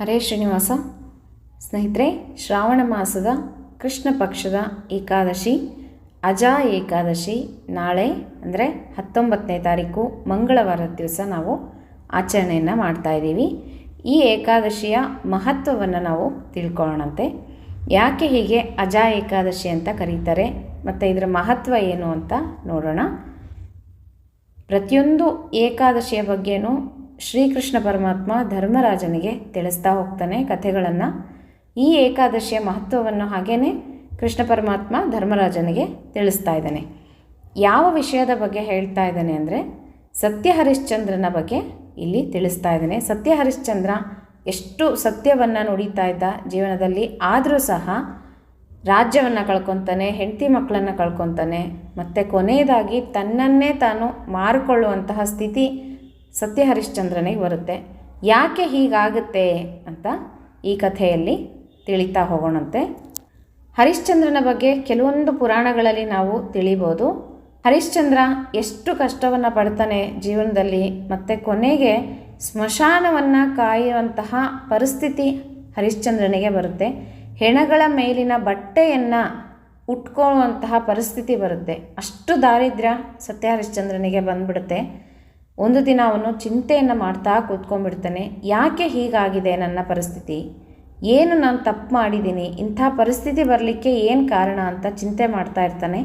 ಹರೇ ಶ್ರೀನಿವಾಸ. ಸ್ನೇಹಿತರೆ, ಶ್ರಾವಣ ಮಾಸದ ಕೃಷ್ಣ ಪಕ್ಷದ ಏಕಾದಶಿ, ಅಜಾ ಏಕಾದಶಿ ನಾಳೆ ಅಂದರೆ ಹತ್ತೊಂಬತ್ತನೇ ತಾರೀಕು ಮಂಗಳವಾರದ ದಿವಸ ನಾವು ಆಚರಣೆಯನ್ನು ಮಾಡ್ತಾ ಇದ್ದೀವಿ. ಈ ಏಕಾದಶಿಯ ಮಹತ್ವವನ್ನು ನಾವು ತಿಳ್ಕೊಳ್ಳೋಣಂತೆ. ಯಾಕೆ ಹೀಗೆ ಅಜಾ ಏಕಾದಶಿ ಅಂತ ಕರೀತಾರೆ, ಮತ್ತು ಇದರ ಮಹತ್ವ ಏನು ಅಂತ ನೋಡೋಣ. ಪ್ರತಿಯೊಂದು ಏಕಾದಶಿಯ ಬಗ್ಗೆನೂ ಶ್ರೀಕೃಷ್ಣ ಪರಮಾತ್ಮ ಧರ್ಮರಾಜನಿಗೆ ತಿಳಿಸ್ತಾ ಹೋಗ್ತಾನೆ ಕಥೆಗಳನ್ನು. ಈ ಏಕಾದಶಿಯ ಮಹತ್ವವನ್ನು ಹಾಗೇ ಕೃಷ್ಣ ಪರಮಾತ್ಮ ಧರ್ಮರಾಜನಿಗೆ ತಿಳಿಸ್ತಾ ಇದ್ದಾನೆ. ಯಾವ ವಿಷಯದ ಬಗ್ಗೆ ಹೇಳ್ತಾ ಇದ್ದಾನೆ ಅಂದರೆ ಸತ್ಯ ಹರಿಶ್ಚಂದ್ರನ ಬಗ್ಗೆ ಇಲ್ಲಿ ತಿಳಿಸ್ತಾ ಇದ್ದಾನೆ. ಸತ್ಯ ಹರಿಶ್ಚಂದ್ರ ಎಷ್ಟು ಸತ್ಯವನ್ನು ನುಡಿತಾ ಇದ್ದ ಜೀವನದಲ್ಲಿ ಆದರೂ ಸಹ ರಾಜ್ಯವನ್ನು ಕಳ್ಕೊತಾನೆ, ಹೆಂಡತಿ ಮಕ್ಕಳನ್ನು ಕಳ್ಕೊತಾನೆ, ಮತ್ತು ಕೊನೆಯದಾಗಿ ತನ್ನನ್ನೇ ತಾನು ಮಾರಿಕೊಳ್ಳುವಂತಹ ಸ್ಥಿತಿ ಸತ್ಯ ಹರಿಶ್ಚಂದ್ರನಿಗೆ ಬರುತ್ತೆ. ಯಾಕೆ ಹೀಗಾಗುತ್ತೆ ಅಂತ ಈ ಕಥೆಯಲ್ಲಿ ತಿಳಿತಾ ಹೋಗೋಣಂತೆ. ಹರಿಶ್ಚಂದ್ರನ ಬಗ್ಗೆ ಕೆಲವೊಂದು ಪುರಾಣಗಳಲ್ಲಿ ನಾವು ತಿಳಿಬೋದು. ಹರಿಶ್ಚಂದ್ರ ಎಷ್ಟು ಕಷ್ಟವನ್ನು ಪಡ್ತಾನೆ ಜೀವನದಲ್ಲಿ, ಮತ್ತು ಕೊನೆಗೆ ಸ್ಮಶಾನವನ್ನು ಕಾಯುವಂತಹ ಪರಿಸ್ಥಿತಿ ಹರಿಶ್ಚಂದ್ರನಿಗೆ ಬರುತ್ತೆ. ಹೆಣಗಳ ಮೇಲಿನ ಬಟ್ಟೆಯನ್ನು ಉಟ್ಕೊಳ್ಳುವಂತಹ ಪರಿಸ್ಥಿತಿ ಬರುತ್ತೆ. ಅಷ್ಟು ದಾರಿದ್ರ್ಯ ಸತ್ಯ ಹರಿಶ್ಚಂದ್ರನಿಗೆ ಬಂದ್ಬಿಡುತ್ತೆ. ಒಂದು ದಿನ ಅವನು ಚಿಂತೆಯನ್ನು ಮಾಡ್ತಾ ಕೂತ್ಕೊಂಡ್ಬಿಡ್ತಾನೆ, ಯಾಕೆ ಹೀಗಾಗಿದೆ ನನ್ನ ಪರಿಸ್ಥಿತಿ? ಏನು ನಾನು ತಪ್ಪು ಮಾಡಿದ್ದೀನಿ? ಇಂಥ ಪರಿಸ್ಥಿತಿ ಬರಲಿಕ್ಕೆ ಏನು ಕಾರಣ ಅಂತ ಚಿಂತೆ ಮಾಡ್ತಾ ಇರ್ತಾನೆ.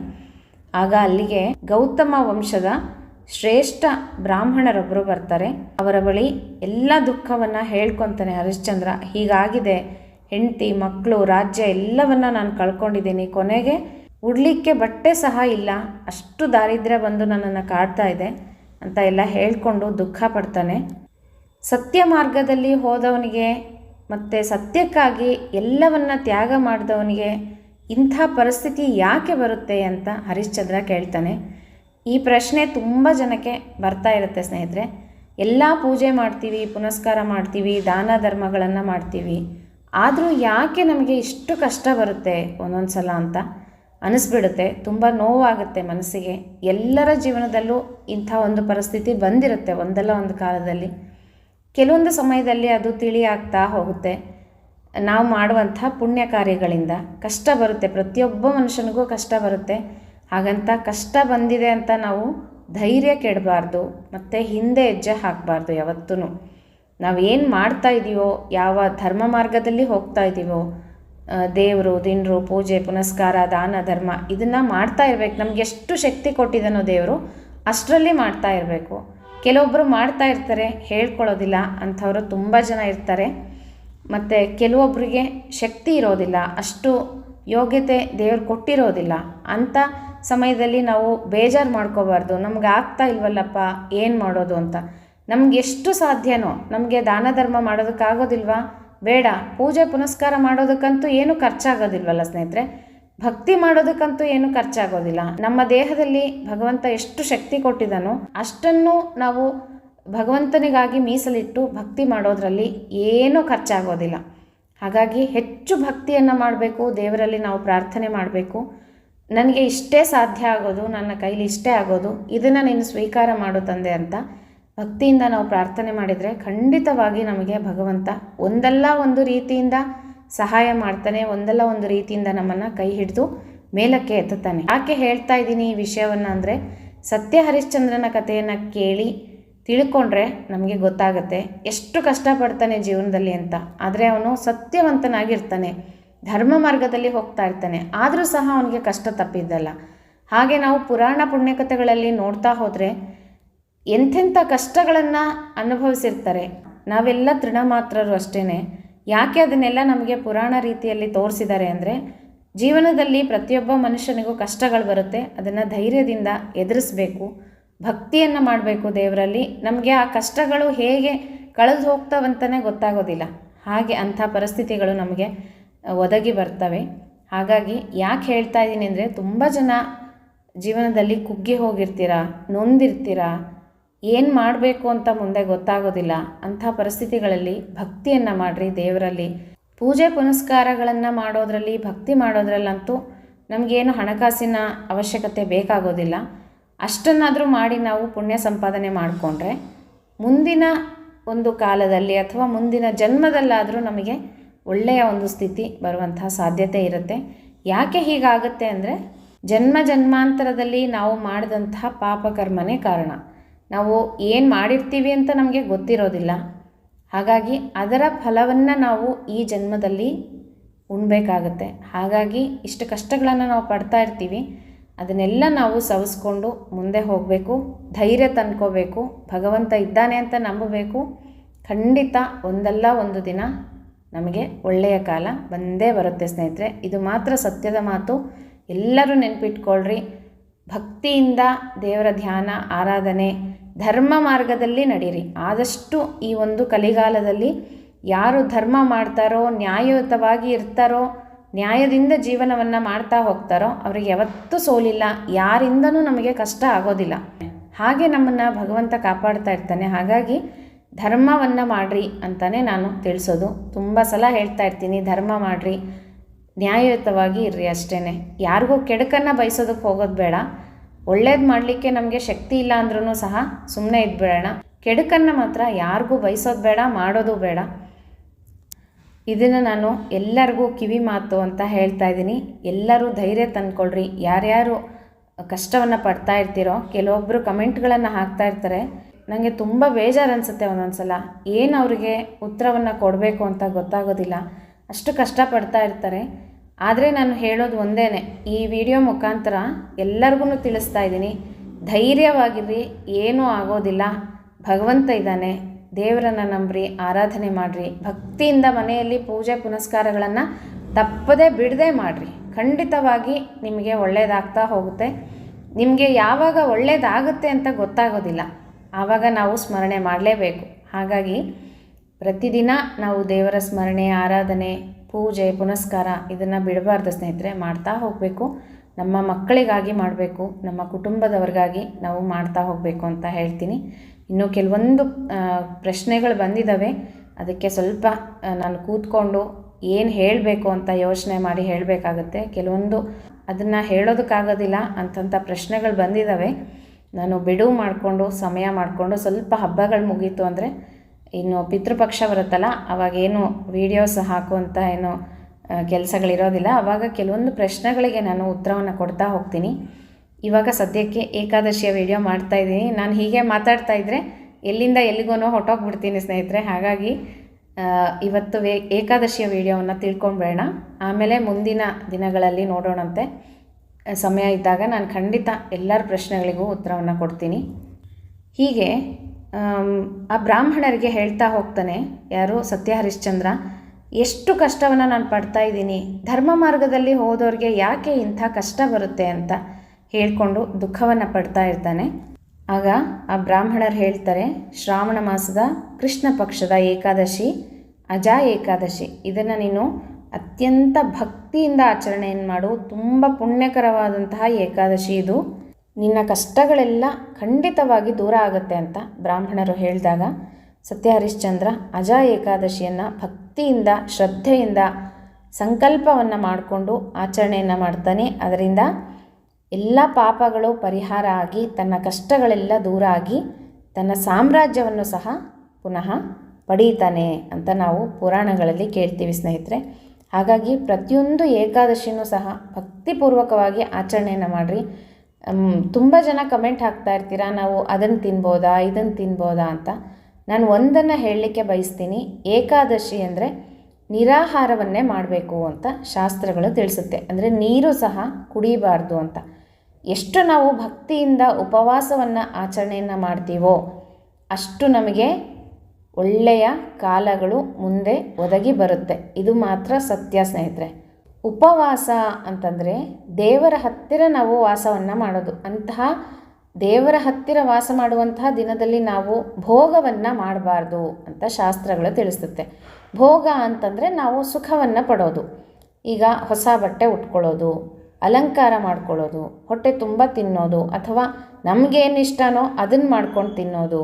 ಆಗ ಅಲ್ಲಿಗೆ ಗೌತಮ ವಂಶದ ಶ್ರೇಷ್ಠ ಬ್ರಾಹ್ಮಣರೊಬ್ಬರು ಬರ್ತಾರೆ. ಅವರ ಬಳಿ ಎಲ್ಲ ದುಃಖವನ್ನು ಹೇಳ್ಕೊತಾನೆ ಹರಿಶ್ಚಂದ್ರ, ಹೀಗಾಗಿದೆ. ಹೆಂಡತಿ ಮಕ್ಕಳು ರಾಜ್ಯ ಎಲ್ಲವನ್ನ ನಾನು ಕಳ್ಕೊಂಡಿದ್ದೀನಿ. ಕೊನೆಗೆ ಉಡ್ಲಿಕ್ಕೆ ಬಟ್ಟೆ ಸಹ ಇಲ್ಲ. ಅಷ್ಟು ದಾರಿದ್ರ್ಯ ಬಂದು ನನ್ನನ್ನು ಕಾಡ್ತಾ ಇದೆ. ಅಂತ ಎಲ್ಲ ಹೇಳಿಕೊಂಡು ದುಃಖ ಪಡ್ತಾನೆ. ಸತ್ಯ ಮಾರ್ಗದಲ್ಲಿ ಹೋದವನಿಗೆ ಮತ್ತು ಸತ್ಯಕ್ಕಾಗಿ ಎಲ್ಲವನ್ನ ತ್ಯಾಗ ಮಾಡಿದವನಿಗೆ ಇಂಥ ಪರಿಸ್ಥಿತಿ ಯಾಕೆ ಬರುತ್ತೆ ಅಂತ ಹರಿಶ್ಚಂದ್ರ ಕೇಳ್ತಾನೆ. ಈ ಪ್ರಶ್ನೆ ತುಂಬ ಜನಕ್ಕೆ ಬರ್ತಾ ಇರುತ್ತೆ ಸ್ನೇಹಿತರೆ. ಎಲ್ಲ ಪೂಜೆ ಮಾಡ್ತೀವಿ, ಪುನಸ್ಕಾರ ಮಾಡ್ತೀವಿ, ದಾನ ಧರ್ಮಗಳನ್ನು ಮಾಡ್ತೀವಿ. ಆದರೂ ಯಾಕೆ ನಮಗೆ ಇಷ್ಟು ಕಷ್ಟ ಬರುತ್ತೆ ಒಂದೊಂದು ಸಲ ಅಂತ? ಅನಿಸ್ಬಿಡುತ್ತೆ, ತುಂಬ ನೋವಾಗುತ್ತೆ ಮನಸ್ಸಿಗೆ. ಎಲ್ಲರ ಜೀವನದಲ್ಲೂ ಇಂಥ ಒಂದು ಪರಿಸ್ಥಿತಿ ಬಂದಿರುತ್ತೆ ಒಂದಲ್ಲ ಒಂದು ಕಾಲದಲ್ಲಿ. ಕೆಲವೊಂದು ಸಮಯದಲ್ಲಿ ಅದು ತಿಳಿ ಆಗ್ತಾ ಹೋಗುತ್ತೆ. ನಾವು ಮಾಡುವಂಥ ಪುಣ್ಯ ಕಾರ್ಯಗಳಿಂದ ಕಷ್ಟ ಬರುತ್ತೆ, ಪ್ರತಿಯೊಬ್ಬ ಮನುಷ್ಯನಿಗೂ ಕಷ್ಟ ಬರುತ್ತೆ. ಹಾಗಂತ ಕಷ್ಟ ಬಂದಿದೆ ಅಂತ ನಾವು ಧೈರ್ಯ ಕೆಡಬಾರ್ದು, ಮತ್ತು ಹಿಂದೆ ಹೆಜ್ಜೆ ಹಾಕಬಾರ್ದು ಯಾವತ್ತೂ ನಾವು ಏನು ಮಾಡ್ತಾ ಇದೀವೋ, ಯಾವ ಧರ್ಮ ಮಾರ್ಗದಲ್ಲಿ ಹೋಗ್ತಾ ಇದ್ದೀವೋ ದೇವರು, ದಿನರು, ಪೂಜೆ, ಪುನಸ್ಕಾರ, ದಾನ, ಧರ್ಮ, ಇದನ್ನು ಮಾಡ್ತಾ ಇರಬೇಕು. ನಮ್ಗೆ ಎಷ್ಟು ಶಕ್ತಿ ಕೊಟ್ಟಿದ್ದಾನೋ ದೇವರು, ಅಷ್ಟರಲ್ಲಿ ಮಾಡ್ತಾ ಇರಬೇಕು. ಕೆಲವೊಬ್ಬರು ಮಾಡ್ತಾ ಇರ್ತಾರೆ, ಹೇಳ್ಕೊಳ್ಳೋದಿಲ್ಲ, ಅಂಥವರು ತುಂಬ ಜನ ಇರ್ತಾರೆ. ಮತ್ತು ಕೆಲವೊಬ್ಬರಿಗೆ ಶಕ್ತಿ ಇರೋದಿಲ್ಲ, ಅಷ್ಟು ಯೋಗ್ಯತೆ ದೇವರು ಕೊಟ್ಟಿರೋದಿಲ್ಲ. ಅಂಥ ಸಮಯದಲ್ಲಿ ನಾವು ಬೇಜಾರು ಮಾಡ್ಕೋಬಾರ್ದು, ನಮ್ಗೆ ಆಗ್ತಾ ಇಲ್ವಲ್ಲಪ್ಪ, ಏನು ಮಾಡೋದು ಅಂತ. ನಮ್ಗೆ ಎಷ್ಟು ಸಾಧ್ಯನೋ, ನಮಗೆ ದಾನ ಧರ್ಮ ಮಾಡೋದಕ್ಕಾಗೋದಿಲ್ವಾ? ಬೇಡ, ಪೂಜೆ ಪುನಸ್ಕಾರ ಮಾಡೋದಕ್ಕಂತೂ ಏನು ಖರ್ಚಾಗೋದಿಲ್ವಲ್ಲ ಸ್ನೇಹಿತರೆ? ಭಕ್ತಿ ಮಾಡೋದಕ್ಕಂತೂ ಏನು ಖರ್ಚಾಗೋದಿಲ್ಲ. ನಮ್ಮ ದೇಹದಲ್ಲಿ ಭಗವಂತ ಎಷ್ಟು ಶಕ್ತಿ ಕೊಟ್ಟಿದ್ದಾನೋ ಅಷ್ಟನ್ನು ನಾವು ಭಗವಂತನಿಗಾಗಿ ಮೀಸಲಿಟ್ಟು ಭಕ್ತಿ ಮಾಡೋದರಲ್ಲಿ ಏನೂ ಖರ್ಚಾಗೋದಿಲ್ಲ. ಹಾಗಾಗಿ ಹೆಚ್ಚು ಭಕ್ತಿಯನ್ನು ಮಾಡಬೇಕು, ದೇವರಲ್ಲಿ ನಾವು ಪ್ರಾರ್ಥನೆ ಮಾಡಬೇಕು. ನನಗೆ ಇಷ್ಟೇ ಸಾಧ್ಯ ಆಗೋದು, ನನ್ನ ಕೈಲಿ ಇಷ್ಟೇ ಆಗೋದು, ಇದನ್ನು ನೀನು ಸ್ವೀಕಾರ ಮಾಡು ತಂದೆ ಅಂತ ಭಕ್ತಿಯಿಂದ ನಾವು ಪ್ರಾರ್ಥನೆ ಮಾಡಿದರೆ ಖಂಡಿತವಾಗಿ ನಮಗೆ ಭಗವಂತ ಒಂದಲ್ಲ ಒಂದು ರೀತಿಯಿಂದ ಸಹಾಯ ಮಾಡ್ತಾನೆ, ಒಂದಲ್ಲ ಒಂದು ರೀತಿಯಿಂದ ನಮ್ಮನ್ನು ಕೈ ಹಿಡಿದು ಮೇಲಕ್ಕೆ ಎತ್ತುತ್ತಾನೆ. ಯಾಕೆ ಹೇಳ್ತಾ ಇದ್ದೀನಿ ಈ ವಿಷಯವನ್ನು ಅಂದರೆ ಸತ್ಯ ಹರಿಶ್ಚಂದ್ರನ ಕಥೆಯನ್ನು ಕೇಳಿ ತಿಳ್ಕೊಂಡ್ರೆ ನಮಗೆ ಗೊತ್ತಾಗುತ್ತೆ ಎಷ್ಟು ಕಷ್ಟಪಡ್ತಾನೆ ಜೀವನದಲ್ಲಿ ಅಂತ. ಆದರೆ ಅವನು ಸತ್ಯವಂತನಾಗಿರ್ತಾನೆ, ಧರ್ಮ ಮಾರ್ಗದಲ್ಲಿ ಹೋಗ್ತಾ ಇರ್ತಾನೆ, ಆದರೂ ಸಹ ಅವನಿಗೆ ಕಷ್ಟ ತಪ್ಪಿದ್ದಲ್ಲ. ಹಾಗೆ ನಾವು ಪುರಾಣ ಪುಣ್ಯಕಥೆಗಳಲ್ಲಿ ನೋಡ್ತಾ ಹೋದರೆ ಎಂಥೆಂಥ ಕಷ್ಟಗಳನ್ನು ಅನುಭವಿಸಿರ್ತಾರೆ. ನಾವೆಲ್ಲ ತೃಣಮಾತ್ರರು ಅಷ್ಟೇ ಯಾಕೆ ಅದನ್ನೆಲ್ಲ ನಮಗೆ ಪುರಾಣ ರೀತಿಯಲ್ಲಿ ತೋರಿಸಿದ್ದಾರೆ ಅಂದರೆ, ಜೀವನದಲ್ಲಿ ಪ್ರತಿಯೊಬ್ಬ ಮನುಷ್ಯನಿಗೂ ಕಷ್ಟಗಳು ಬರುತ್ತೆ. ಅದನ್ನು ಧೈರ್ಯದಿಂದ ಎದುರಿಸಬೇಕು. ಭಕ್ತಿಯನ್ನು ಮಾಡಬೇಕು ದೇವರಲ್ಲಿ. ನಮಗೆ ಆ ಕಷ್ಟಗಳು ಹೇಗೆ ಕಳೆದು ಹೋಗ್ತಾವಂತಲೇ ಗೊತ್ತಾಗೋದಿಲ್ಲ. ಹಾಗೆ ಅಂಥ ಪರಿಸ್ಥಿತಿಗಳು ನಮಗೆ ಒದಗಿ ಬರ್ತವೆ. ಹಾಗಾಗಿ ಯಾಕೆ ಹೇಳ್ತಾ ಇದ್ದೀನಿ ಅಂದರೆ, ತುಂಬ ಜನ ಜೀವನದಲ್ಲಿ ಕುಗ್ಗಿ ಹೋಗಿರ್ತೀರಾ, ನೊಂದಿರ್ತೀರ ಏನು ಮಾಡಬೇಕು ಅಂತ ಮುಂದೆ ಗೊತ್ತಾಗೋದಿಲ್ಲ. ಅಂಥ ಪರಿಸ್ಥಿತಿಗಳಲ್ಲಿ ಭಕ್ತಿಯನ್ನು ಮಾಡಿರಿ ದೇವರಲ್ಲಿ. ಪೂಜೆ ಪುನಸ್ಕಾರಗಳನ್ನು ಮಾಡೋದರಲ್ಲಿ, ಭಕ್ತಿ ಮಾಡೋದ್ರಲ್ಲಂತೂ ನಮಗೇನು ಹಣಕಾಸಿನ ಅವಶ್ಯಕತೆ ಬೇಕಾಗೋದಿಲ್ಲ. ಅಷ್ಟನ್ನಾದರೂ ಮಾಡಿ ನಾವು ಪುಣ್ಯ ಸಂಪಾದನೆ ಮಾಡಿಕೊಂಡ್ರೆ ಮುಂದಿನ ಒಂದು ಕಾಲದಲ್ಲಿ ಅಥವಾ ಮುಂದಿನ ಜನ್ಮದಲ್ಲಾದರೂ ನಮಗೆ ಒಳ್ಳೆಯ ಒಂದು ಸ್ಥಿತಿ ಬರುವಂತಹ ಸಾಧ್ಯತೆ ಇರುತ್ತೆ. ಯಾಕೆ ಹೀಗಾಗುತ್ತೆ ಅಂದರೆ ಜನ್ಮ ಜನ್ಮಾಂತರದಲ್ಲಿ ನಾವು ಮಾಡಿದಂತಹ ಪಾಪಕರ್ಮನೇ ಕಾರಣ. ನಾವು ಏನು ಮಾಡಿರ್ತೀವಿ ಅಂತ ನಮಗೆ ಗೊತ್ತಿರೋದಿಲ್ಲ. ಹಾಗಾಗಿ ಅದರ ಫಲವನ್ನು ನಾವು ಈ ಜನ್ಮದಲ್ಲಿ ಉಣ್ಬೇಕಾಗತ್ತೆ. ಹಾಗಾಗಿ ಇಷ್ಟು ಕಷ್ಟಗಳನ್ನು ನಾವು ಪಡ್ತಾ ಇರ್ತೀವಿ. ಅದನ್ನೆಲ್ಲ ನಾವು ಸವಿಸ್ಕೊಂಡು ಮುಂದೆ ಹೋಗಬೇಕು. ಧೈರ್ಯ ತಂದ್ಕೋಬೇಕು. ಭಗವಂತ ಇದ್ದಾನೆ ಅಂತ ನಂಬಬೇಕು. ಖಂಡಿತ ಒಂದಲ್ಲ ಒಂದು ದಿನ ನಮಗೆ ಒಳ್ಳೆಯ ಕಾಲ ಬಂದೇ ಬರುತ್ತೆ ಸ್ನೇಹಿತರೆ. ಇದು ಮಾತ್ರ ಸತ್ಯದ ಮಾತು. ಎಲ್ಲರೂ ನೆನಪಿಟ್ಕೊಳ್ರಿ. ಭಕ್ತಿಯಿಂದ ದೇವರ ಧ್ಯಾನ, ಆರಾಧನೆ ಧರ್ಮ ಮಾರ್ಗದಲ್ಲಿ ನಡೀರಿ. ಆದಷ್ಟು ಈ ಒಂದು ಕಲಿಗಾಲದಲ್ಲಿ ಯಾರು ಧರ್ಮ ಮಾಡ್ತಾರೋ, ನ್ಯಾಯಯುತವಾಗಿ ಇರ್ತಾರೋ, ನ್ಯಾಯದಿಂದ ಜೀವನವನ್ನು ಮಾಡ್ತಾ ಹೋಗ್ತಾರೋ, ಅವ್ರಿಗೆ ಯಾವತ್ತೂ ಸೋಲಿಲ್ಲ. ಯಾರಿಂದನೂ ನಮಗೆ ಕಷ್ಟ ಆಗೋದಿಲ್ಲ. ಹಾಗೆ ನಮ್ಮನ್ನು ಭಗವಂತ ಕಾಪಾಡ್ತಾ ಇರ್ತಾನೆ. ಹಾಗಾಗಿ ಧರ್ಮವನ್ನು ಮಾಡಿರಿ ಅಂತಲೇ ನಾನು ತಿಳಿಸೋದು. ತುಂಬ ಸಲ ಹೇಳ್ತಾ ಇರ್ತೀನಿ, ಧರ್ಮ ಮಾಡಿರಿ, ನ್ಯಾಯಯುತವಾಗಿ ಇರ್ರಿ ಅಷ್ಟೇ ಯಾರಿಗೂ ಕೆಡುಕನ್ನು ಬಯಸೋದಕ್ಕೆ ಹೋಗೋದು ಬೇಡ. ಒಳ್ಳೇದು ಮಾಡಲಿಕ್ಕೆ ನಮಗೆ ಶಕ್ತಿ ಇಲ್ಲ ಅಂದ್ರೂ ಸಹ ಸುಮ್ಮನೆ ಇದ್ಬೇಡ ಕೆಡುಕನ್ನು ಮಾತ್ರ ಯಾರಿಗೂ ಬಯಸೋದು ಬೇಡ, ಮಾಡೋದು ಬೇಡ. ಇದನ್ನು ನಾನು ಎಲ್ಲರಿಗೂ ಕಿವಿ ಮಾತು ಅಂತ ಹೇಳ್ತಾ ಇದ್ದೀನಿ. ಎಲ್ಲರೂ ಧೈರ್ಯ ತಂದ್ಕೊಳ್ರಿ. ಯಾರ್ಯಾರು ಕಷ್ಟವನ್ನು ಪಡ್ತಾ ಇರ್ತೀರೋ ಕೆಲವೊಬ್ಬರು ಕಮೆಂಟ್ಗಳನ್ನು ಹಾಕ್ತಾ ಇರ್ತಾರೆ. ನನಗೆ ತುಂಬ ಬೇಜಾರು ಅನಿಸುತ್ತೆ ಒಂದೊಂದು ಸಲ ಏನು ಅವರಿಗೆ ಉತ್ತರವನ್ನು ಕೊಡಬೇಕು ಅಂತ ಗೊತ್ತಾಗೋದಿಲ್ಲ. ಅಷ್ಟು ಕಷ್ಟಪಡ್ತಾ ಇರ್ತಾರೆ. ಆದರೆ ನಾನು ಹೇಳೋದು ಒಂದೇ ಈ ವಿಡಿಯೋ ಮುಖಾಂತರ ಎಲ್ಲರಿಗೂ ತಿಳಿಸ್ತಾ ಇದ್ದೀನಿ ಧೈರ್ಯವಾಗಿರಿ ಏನೂ ಆಗೋದಿಲ್ಲ, ಭಗವಂತ ಇದ್ದಾನೆ, ದೇವರನ್ನು ನಂಬ್ರಿ, ಆರಾಧನೆ ಮಾಡಿರಿ, ಭಕ್ತಿಯಿಂದ ಮನೆಯಲ್ಲಿ ಪೂಜೆ ಪುನಸ್ಕಾರಗಳನ್ನು ತಪ್ಪದೇ ಬಿಡದೆ ಮಾಡಿರಿ, ಖಂಡಿತವಾಗಿ ನಿಮಗೆ ಒಳ್ಳೆಯದಾಗ್ತಾ ಹೋಗುತ್ತೆ, ನಿಮಗೆ ಯಾವಾಗ ಒಳ್ಳೆಯದಾಗುತ್ತೆ ಅಂತ ಗೊತ್ತಾಗೋದಿಲ್ಲ, ಆವಾಗ ನಾವು ಸ್ಮರಣೆ ಮಾಡಲೇಬೇಕು, ಹಾಗಾಗಿ ಪ್ರತಿದಿನ ನಾವು ದೇವರ ಸ್ಮರಣೆ, ಆರಾಧನೆ ಪೂಜೆ, ಪುನಸ್ಕಾರ ಇದನ್ನು ಬಿಡಬಾರ್ದು ಸ್ನೇಹಿತರೆ. ಮಾಡ್ತಾ ಹೋಗಬೇಕು. ನಮ್ಮ ಮಕ್ಕಳಿಗಾಗಿ ಮಾಡಬೇಕು. ನಮ್ಮ ಕುಟುಂಬದವ್ರಿಗಾಗಿ ನಾವು ಮಾಡ್ತಾ ಹೋಗಬೇಕು ಅಂತ ಹೇಳ್ತೀನಿ. ಇನ್ನು ಕೆಲವೊಂದು ಪ್ರಶ್ನೆಗಳು ಬಂದಿದ್ದಾವೆ ಅದಕ್ಕೆ ಸ್ವಲ್ಪ ನಾನು ಕೂತ್ಕೊಂಡು ಏನು ಹೇಳಬೇಕು ಅಂತ ಯೋಚನೆ ಮಾಡಿ ಹೇಳಬೇಕಾಗತ್ತೆ. ಕೆಲವೊಂದು ಅದನ್ನು ಹೇಳೋದಕ್ಕಾಗೋದಿಲ್ಲ ಅಂತಂಥ ಪ್ರಶ್ನೆಗಳು ಬಂದಿದ್ದಾವೆ ನಾನು ಬಿಡುವು ಮಾಡಿಕೊಂಡು, ಸಮಯ ಮಾಡಿಕೊಂಡು ಸ್ವಲ್ಪ ಹಬ್ಬಗಳು ಮುಗೀತು ಅಂದರೆ ಇನ್ನು ಪಿತೃಪಕ್ಷ ಬರುತ್ತಲ್ಲ ಅವಾಗೇನು ವೀಡಿಯೋಸ್ ಹಾಕುವಂಥ ಏನು ಕೆಲಸಗಳಿರೋದಿಲ್ಲ. ಆವಾಗ ಕೆಲವೊಂದು ಪ್ರಶ್ನೆಗಳಿಗೆ ನಾನು ಉತ್ತರವನ್ನು ಕೊಡ್ತಾ ಹೋಗ್ತೀನಿ. ಇವಾಗ ಸದ್ಯಕ್ಕೆ ಏಕಾದಶಿಯ ವಿಡಿಯೋ ಮಾಡ್ತಾ ಇದ್ದೀನಿ. ನಾನು ಹೀಗೆ ಮಾತಾಡ್ತಾ ಇದ್ದರೆ ಎಲ್ಲಿಂದ ಎಲ್ಲಿಗೂ ಹೊಟ್ಟೋಗ್ಬಿಡ್ತೀನಿ ಸ್ನೇಹಿತರೆ. ಹಾಗಾಗಿ ಇವತ್ತು ವೇ, ಏಕಾದಶಿಯ ವಿಡಿಯೋವನ್ನು ತಿಳ್ಕೊಂಡ್ಬೇಡ. ಆಮೇಲೆ ಮುಂದಿನ ದಿನಗಳಲ್ಲಿ ನೋಡೋಣಂತೆ. ಸಮಯ ಇದ್ದಾಗ ನಾನು ಖಂಡಿತ ಎಲ್ಲರ ಪ್ರಶ್ನೆಗಳಿಗೂ ಉತ್ತರವನ್ನು ಕೊಡ್ತೀನಿ. ಹೀಗೆ ಆ ಬ್ರಾಹ್ಮಣರಿಗೆ ಹೇಳ್ತಾ ಹೋಗ್ತಾನೆ, ಯಾರು? ಸತ್ಯ ಹರಿಶ್ಚಂದ್ರ, ಎಷ್ಟು ಕಷ್ಟವನ್ನು ನಾನು ಪಡ್ತಾ ಇದ್ದೀನಿ. ಧರ್ಮ ಮಾರ್ಗದಲ್ಲಿ ಹೋದವ್ರಿಗೆ ಯಾಕೆ ಇಂಥ ಕಷ್ಟ ಬರುತ್ತೆ ಅಂತ ಹೇಳ್ಕೊಂಡು ದುಃಖವನ್ನು ಪಡ್ತಾ ಇರ್ತಾನೆ. ಆಗ ಆ ಬ್ರಾಹ್ಮಣರು ಹೇಳ್ತಾರೆ, ಶ್ರಾವಣ ಮಾಸದ ಕೃಷ್ಣ ಪಕ್ಷದ ಏಕಾದಶಿ, ಅಜಾ ಏಕಾದಶಿ. ಇದನ್ನು ನೀನು ಅತ್ಯಂತ ಭಕ್ತಿಯಿಂದ ಆಚರಣೆಯನ್ನು ಮಾಡು. ತುಂಬ ಪುಣ್ಯಕರವಾದಂತಹ ಏಕಾದಶಿ ಇದು. ನಿನ್ನ ಕಷ್ಟಗಳೆಲ್ಲ ಖಂಡಿತವಾಗಿ ದೂರ ಆಗುತ್ತೆ ಅಂತ ಬ್ರಾಹ್ಮಣರು ಹೇಳಿದಾಗ ಸತ್ಯ ಹರಿಶ್ಚಂದ್ರ ಅಜಾ ಏಕಾದಶಿಯನ್ನು ಭಕ್ತಿಯಿಂದ, ಶ್ರದ್ಧೆಯಿಂದ ಸಂಕಲ್ಪವನ್ನು ಮಾಡಿಕೊಂಡು ಆಚರಣೆಯನ್ನು ಮಾಡ್ತಾನೆ. ಅದರಿಂದ ಎಲ್ಲ ಪಾಪಗಳು ಪರಿಹಾರ ಆಗಿ, ತನ್ನ ಕಷ್ಟಗಳೆಲ್ಲ ದೂರ ಆಗಿ ತನ್ನ ಸಾಮ್ರಾಜ್ಯವನ್ನು ಸಹ ಪುನಃ ಪಡೀತಾನೆ ಅಂತ ನಾವು ಪುರಾಣಗಳಲ್ಲಿ ಕೇಳ್ತೀವಿ ಸ್ನೇಹಿತರೆ. ಹಾಗಾಗಿ ಪ್ರತಿಯೊಂದು ಏಕಾದಶಿನೂ ಸಹ ಭಕ್ತಿಪೂರ್ವಕವಾಗಿ ಆಚರಣೆಯನ್ನು ಮಾಡಿರಿ. ತುಂಬ ಜನ ಕಮೆಂಟ್ ಹಾಕ್ತಾ ಇರ್ತೀರಾ, ನಾವು ಅದನ್ನು ತಿನ್ಬೋದಾ ಇದನ್ನು ತಿನ್ಬೋದಾ ಅಂತ. ನಾನು ಒಂದನ್ನು ಹೇಳಲಿಕ್ಕೆ ಬಯಸ್ತೀನಿ, ಏಕಾದಶಿ ಅಂದರೆ ನಿರಾಹಾರವನ್ನೇ ಮಾಡಬೇಕು ಅಂತ ಶಾಸ್ತ್ರಗಳು ತಿಳಿಸುತ್ತೆ. ಅಂದರೆ ನೀರು ಸಹ ಕುಡಿಬಾರ್ದು ಅಂತ. ಎಷ್ಟು ನಾವು ಭಕ್ತಿಯಿಂದ ಉಪವಾಸವನ್ನು ಆಚರಣೆಯನ್ನು ಮಾಡ್ತೀವೋ, ಅಷ್ಟು ನಮಗೆ ಒಳ್ಳೆಯ ಕಾಲಗಳು ಮುಂದೆ ಒದಗಿ ಬರುತ್ತೆ. ಇದು ಮಾತ್ರ ಸತ್ಯ ಸ್ನೇಹಿತರೆ. ಉಪವಾಸ ಅಂತಂದರೆ ದೇವರ ಹತ್ತಿರ ನಾವು ವಾಸವನ್ನು ಮಾಡೋದು. ಅಂತಹ ದೇವರ ಹತ್ತಿರ ವಾಸ ಮಾಡುವಂತಹ ದಿನದಲ್ಲಿ ನಾವು ಭೋಗವನ್ನು ಮಾಡಬಾರ್ದು ಅಂತ ಶಾಸ್ತ್ರಗಳು ತಿಳಿಸುತ್ತೆ. ಭೋಗ ಅಂತಂದರೆ ನಾವು ಸುಖವನ್ನು ಪಡೋದು. ಈಗ ಹೊಸ ಬಟ್ಟೆ ಉಟ್ಕೊಳ್ಳೋದು, ಅಲಂಕಾರ ಮಾಡ್ಕೊಳ್ಳೋದು, ಹೊಟ್ಟೆ ತುಂಬ ತಿನ್ನೋದು ಅಥವಾ ನಮಗೇನು ಇಷ್ಟನೋ ಅದನ್ನು ಮಾಡ್ಕೊಂಡು ತಿನ್ನೋದು,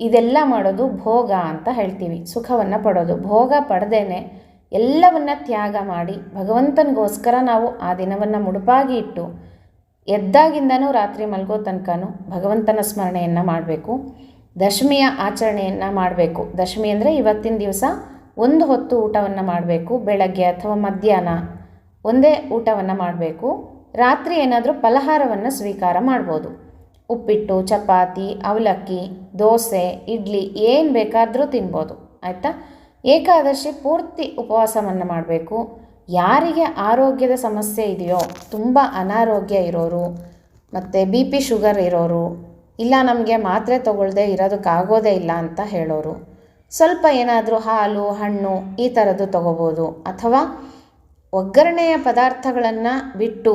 ಇದೆಲ್ಲ ಮಾಡೋದು ಭೋಗ ಅಂತ ಹೇಳ್ತೀವಿ. ಸುಖವನ್ನು ಪಡೋದು. ಭೋಗ ಪಡೆದೇನೆ ಎಲ್ಲವನ್ನ ತ್ಯಾಗ ಮಾಡಿ ಭಗವಂತನಿಗೋಸ್ಕರ ನಾವು ಆ ದಿನವನ್ನು ಮುಡುಪಾಗಿ ಇಟ್ಟು ಎದ್ದಾಗಿಂದನೂ ರಾತ್ರಿ ಮಲಗೋ ತನಕನೂ ಭಗವಂತನ ಸ್ಮರಣೆಯನ್ನು ಮಾಡಬೇಕು. ದಶಮಿಯ ಆಚರಣೆಯನ್ನು ಮಾಡಬೇಕು. ದಶಮಿ ಅಂದರೆ ಇವತ್ತಿನ ದಿವಸ ಒಂದು ಹೊತ್ತು ಊಟವನ್ನು ಮಾಡಬೇಕು. ಬೆಳಗ್ಗೆ ಅಥವಾ ಮಧ್ಯಾಹ್ನ ಒಂದೇ ಊಟವನ್ನು ಮಾಡಬೇಕು. ರಾತ್ರಿ ಏನಾದರೂ ಫಲಹಾರವನ್ನು ಸ್ವೀಕಾರ ಮಾಡ್ಬೋದು. ಉಪ್ಪಿಟ್ಟು, ಚಪಾತಿ, ಅವಲಕ್ಕಿ, ದೋಸೆ, ಇಡ್ಲಿ ಏನು ಬೇಕಾದರೂ ತಿನ್ಬೋದು. ಆಯಿತಾ? ಏಕಾದಶಿ ಪೂರ್ತಿ ಉಪವಾಸವನ್ನು ಮಾಡಬೇಕು. ಯಾರಿಗೆ ಆರೋಗ್ಯದ ಸಮಸ್ಯೆ ಇದೆಯೋ ತುಂಬ ಅನಾರೋಗ್ಯ ಇರೋರು, ಮತ್ತು ಬಿ ಪಿ ಶುಗರ್ ಇರೋರು, ಇಲ್ಲ ನಮಗೆ ಮಾತ್ರೆ ತಗೊಳ್ಳದೆ ಇರೋದಕ್ಕಾಗೋದೇ ಇಲ್ಲ ಅಂತ ಹೇಳೋರು. ಸ್ವಲ್ಪ ಏನಾದರೂ ಹಾಲು, ಹಣ್ಣು ಈ ಥರದ್ದು ತಗೋಬೋದು. ಅಥವಾ ಒಗ್ಗರಣೆಯ ಪದಾರ್ಥಗಳನ್ನು ಬಿಟ್ಟು,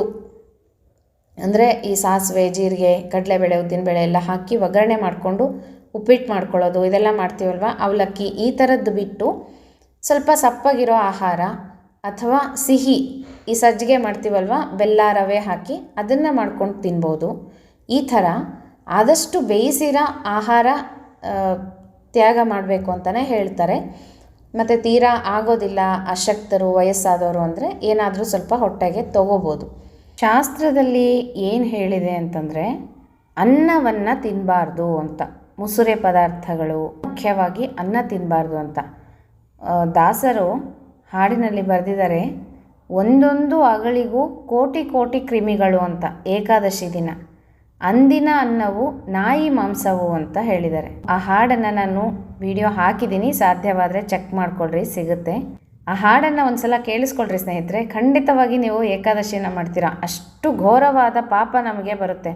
ಅಂದರೆ ಈ ಸಾಸಿವೆ, ಜೀರಿಗೆ, ಕಡಲೆಬೇಳೆ, ಉದ್ದಿನಬೇಳೆ ಎಲ್ಲ ಹಾಕಿ ಒಗ್ಗರಣೆ ಮಾಡಿಕೊಂಡು ಉಪ್ಪಿಟ್ಟು ಮಾಡ್ಕೊಳ್ಳೋದು, ಇದೆಲ್ಲ ಮಾಡ್ತೀವಲ್ವ? ಅವಲಕ್ಕಿ ಈ ಥರದ್ದು ಬಿಟ್ಟು ಸ್ವಲ್ಪ ಸಪ್ಪಗಿರೋ ಆಹಾರ ಅಥವಾ ಸಿಹಿ ಈ ಸಜ್ಜಿಗೆ ಮಾಡ್ತೀವಲ್ವ? ಬೆಲ್ಲ, ರವೆ ಹಾಕಿ ಅದನ್ನು ಮಾಡ್ಕೊಂಡು ತಿನ್ಬೋದು. ಈ ಥರ ಆದಷ್ಟು ಬೇಯಿಸಿರೋ ಆಹಾರ ತ್ಯಾಗ ಮಾಡಬೇಕು ಅಂತಲೇ ಹೇಳ್ತಾರೆ. ಮತ್ತು ತೀರಾ ಆಗೋದಿಲ್ಲ ಅಶಕ್ತರು, ವಯಸ್ಸಾದವರು ಅಂದರೆ ಏನಾದರೂ ಸ್ವಲ್ಪ ಹೊಟ್ಟೆಗೆ ತಗೋಬೋದು. ಶಾಸ್ತ್ರದಲ್ಲಿ ಏನು ಹೇಳಿದೆ ಅಂತಂದರೆ, ಅನ್ನವನ್ನು ತಿನ್ನಬಾರ್ದು ಅಂತ. ಮುಸುರೆ ಪದಾರ್ಥಗಳು ಮುಖ್ಯವಾಗಿ ಅನ್ನ ತಿನ್ನಬಾರ್ದು ಅಂತ. ದಾಸರು ಹಾಡಿನಲ್ಲಿ ಬರೆದಿದ್ದಾರೆ, ಒಂದೊಂದು ಅಗಳಿಗೂ ಕೋಟಿ ಕೋಟಿ ಕ್ರಿಮಿಗಳು ಅಂತ, ಏಕಾದಶಿ ದಿನ. ಅಂದಿನ ಅನ್ನವು ನಾಯಿ ಮಾಂಸವು ಅಂತ ಹೇಳಿದ್ದಾರೆ. ಆ ಹಾಡನ್ನು ನಾನು ವಿಡಿಯೋ ಹಾಕಿದ್ದೀನಿ, ಸಾಧ್ಯವಾದರೆ ಚೆಕ್ ಮಾಡಿಕೊಳ್ರಿ, ಸಿಗುತ್ತೆ. ಆ ಹಾಡನ್ನು ಒಂದು ಸಲ ಕೇಳಿಸ್ಕೊಳ್ರಿ ಸ್ನೇಹಿತರೆ, ಖಂಡಿತವಾಗಿ ನೀವು ಏಕಾದಶಿಯನ್ನು ಮಾಡ್ತೀರಾ. ಅಷ್ಟು ಘೋರವಾದ ಪಾಪ ನಮಗೆ ಬರುತ್ತೆ.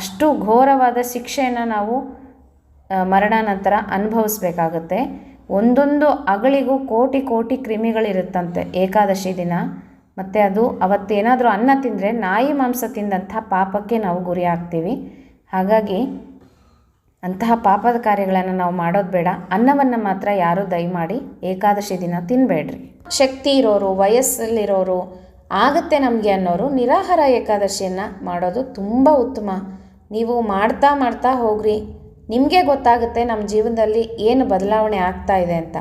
ಅಷ್ಟು ಘೋರವಾದ ಶಿಕ್ಷೆಯನ್ನು ನಾವು ಮರಣಾನಂತರ ಅನುಭವಿಸ್ಬೇಕಾಗುತ್ತೆ. ಒಂದೊಂದು ಅಗಳಿಗೂ ಕೋಟಿ ಕೋಟಿ ಕ್ರಿಮಿಗಳಿರುತ್ತಂತೆ ಏಕಾದಶಿ ದಿನ. ಮತ್ತು ಅದು ಅವತ್ತೇನಾದರೂ ಅನ್ನ ತಿಂದರೆ ನಾಯಿ ಮಾಂಸ ತಿಂದಂಥ ಪಾಪಕ್ಕೆ ನಾವು ಗುರಿ ಆಗ್ತೀವಿ. ಹಾಗಾಗಿ ಅಂತಹ ಪಾಪದ ಕಾರ್ಯಗಳನ್ನು ನಾವು ಮಾಡೋದು ಬೇಡ. ಅನ್ನವನ್ನು ಮಾತ್ರ ಯಾರೂ ದಯಮಾಡಿ ಏಕಾದಶಿ ದಿನ ತಿನ್ನಬೇಡ್ರಿ ಶಕ್ತಿ ಇರೋರು, ವಯಸ್ಸಲ್ಲಿರೋರು ಆಗುತ್ತೆ ನಮಗೆ ಅನ್ನೋರು ನಿರಾಹಾರ ಏಕಾದಶಿಯನ್ನು ಮಾಡೋದು ತುಂಬ ಉತ್ತಮ. ನೀವು ಮಾಡ್ತಾ ಮಾಡ್ತಾ ಹೋಗ್ರಿ. ನಿಮಗೆ ಗೊತ್ತಾಗುತ್ತೆ ನಮ್ಮ ಜೀವನದಲ್ಲಿ ಏನು ಬದಲಾವಣೆ ಆಗ್ತಾ ಇದೆ ಅಂತ.